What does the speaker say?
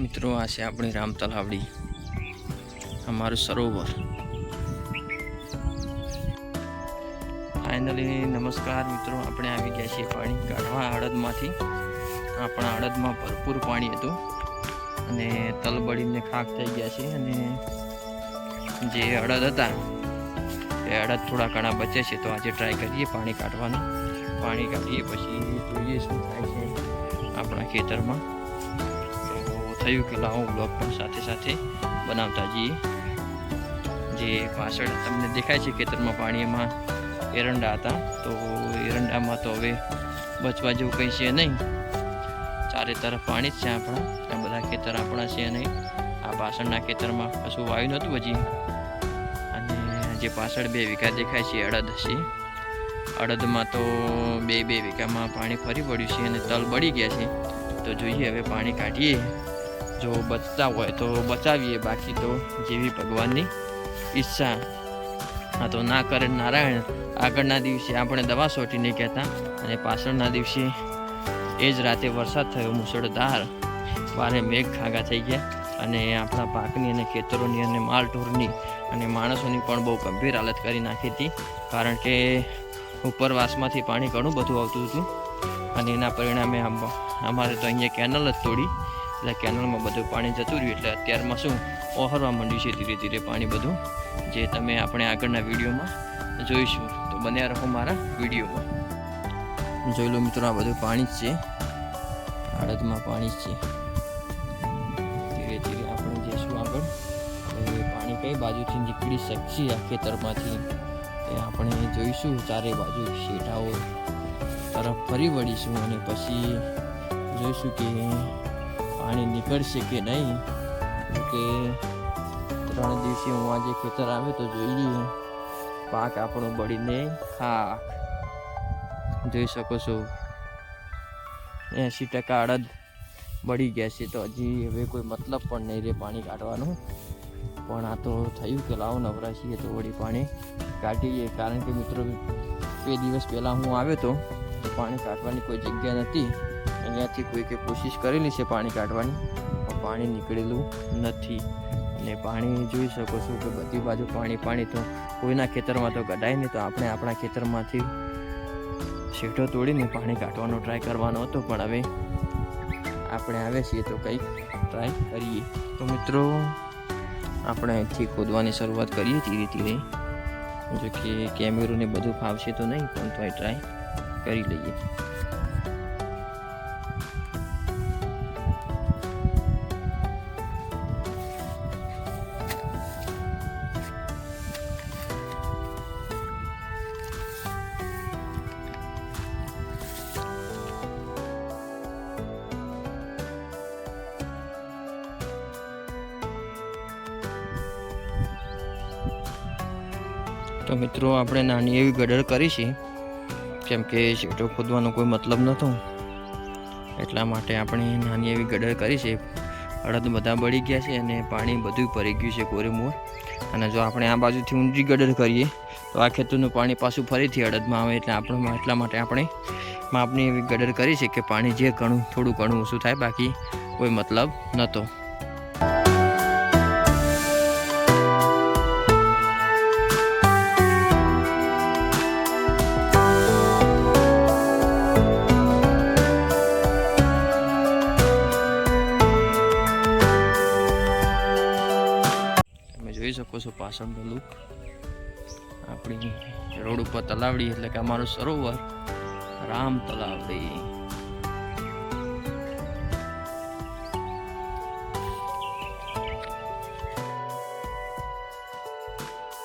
મિત્રો, આ છે આપણી રામ તલાવડી. અમારું સરોવર. ફાઇનલી નમસ્કાર મિત્રો, આપણે આવી ગયા છીએ પાણી કાઢવા અડદમાંથી. આપણા અડદમાં ભરપૂર પાણી હતું. અને તલબળીને ખાક થઈ ગયા છે. અને જે અડદ હતા, એ અડદ થોડા ઘણા બચે છે. તો આજે ટ્રાય કરીએ પાણી કાઢવાનું. પાણી કાઢીએ, પછી જોઈએ શું થાય છે આપણા ખેતરમાં. થયું કે લાવો બ્લોગ પણ સાથે સાથે બનાવતા જઈએ. જે પાછળ તમને દેખાય છે ખેતરમાં પાણી એમાં એરંડા હતા, તો એરંડામાં તો હવે બચવા જેવું કંઈ છે નહીં. ચારે તરફ પાણી જ છે આપણા. આ બધા ખેતર આપણા છે નહીં. આ પાછળના ખેતરમાં કશું વાયુ નહોતું હજી. અને જે પાછળ બે વીઘા દેખાય છે અડદ છે. અડદમાં તો બે બે વીઘામાં પાણી ફરી પડ્યું છે અને તલ બળી ગયા છે. તો જોઈએ હવે પાણી કાઢીએ. જો બચતા હોય તો બચાવીએ બાકી તો જેવી ભગવાનની ઈચ્છા. આ તો ના કરે નારાયણ. આગળના દિવસે આપણે દવા સોટી કહેતા અને પાછળના દિવસે એ જ રાતે વરસાદ થયો મુસળધાર બારે મેઘ ખાગા થઈ ગયા અને આપણા પાકની અને ખેતરોની અને માલઢોરની અને માણસોની પણ બહુ ગંભીર હાલત કરી નાખી હતી. કારણ કે ઉપરવાસમાંથી પાણી ઘણું બધું આવતું હતું અને એના પરિણામે અમારે તો અહીંયા કેનલ જ તોડી એટલે કેનલમાં બધું પાણી જતું રહ્યું એટલે અત્યારમાં શું ઓહરવા માંડ્યું છે ધીરે ધીરે પાણી બધું, જે તમે આપણે આગળના વિડીયોમાં જોઈશું. તો બન્યા રહો મારા વિડીયોમાં. જોઈ લો મિત્રો, આ બધું પાણી જ છે. અડદમાં પાણી જ છે. ધીરે ધીરે આપણે જઈશું આગળ. પાણી કઈ બાજુથી નીકળી શકશે આ ખેતરમાંથી, એ આપણે જોઈશું. ચારે બાજુ શેઠાઓ તરફ ફરી વળીશું અને પછી જોઈશું કે પાણી નીકળશે કે નહીં? કે ત્રણ દિવસે હું આજે ખેતર આવ્યો તો જોઈએ પાક આપણો બળીને ખાક જોઈ શકો છો. એંશી ટકા અડદ બળી ગયા છે તો હજી હવે કોઈ મતલબ પણ નહીં રહે પાણી કાઢવાનું. પણ આ તો થયું કે લાવો નવરાશીએ તો વળી પાણી કાઢીએ. કારણ કે મિત્રો, બે દિવસ પહેલાં હું આવ્યો હતો પાણી કાઢવાની કોઈ જગ્યા નથી. અહીંયાથી કોઈકે કોશિશ કરેલી છે પાણી કાઢવાની, પણ પાણી નીકળેલું નથી. અને પાણી જોઈ શકો છો કે બધી બાજુ પાણી પાણી તો કોઈના ખેતરમાં તો કઢાય નહીં, તો આપણે આપણા ખેતરમાંથી શેઠો તોડીને પાણી કાઢવાનો ટ્રાય કરવાનો હતો, પણ હવે આપણે આવે છીએ તો કંઈક ટ્રાય કરીએ. તો મિત્રો, આપણે અહીંથી ખોદવાની શરૂઆત કરીએ ધીરે ધીરે. જો કે કેમેરોને બધું ફાવશે તો નહીં, પણ તો ટ્રાય કરી લઈએ. તો મિત્રો આપણે નાની એવી ગડર કરી છે કેમ કે શેઠો ખોદવાનો કોઈ મતલબ નહોતો. એટલા માટે આપણે નાની એવી ગડર કરી છે. અડદ બધા બળી ગયા છે અને પાણી બધું ભરી ગયું છે કોરેમોર અને જો આપણે આ બાજુથી ઊંડી ગડર કરીએ, તો આ ખેતરનું પાણી પાછું ફરીથી અડદમાં આવે એટલે આપણે એટલા માટે આપણે માપની એવી ગડર કરી છે કે પાણી જે ઘણું, થોડું ઘણું ઓછું થાય, બાકી કોઈ મતલબ નહોતો. છો પાછળનો લુક આપણી રોડ ઉપર તલાવડી એટલે કે અમારું સરોવર. રામ તલાવડી.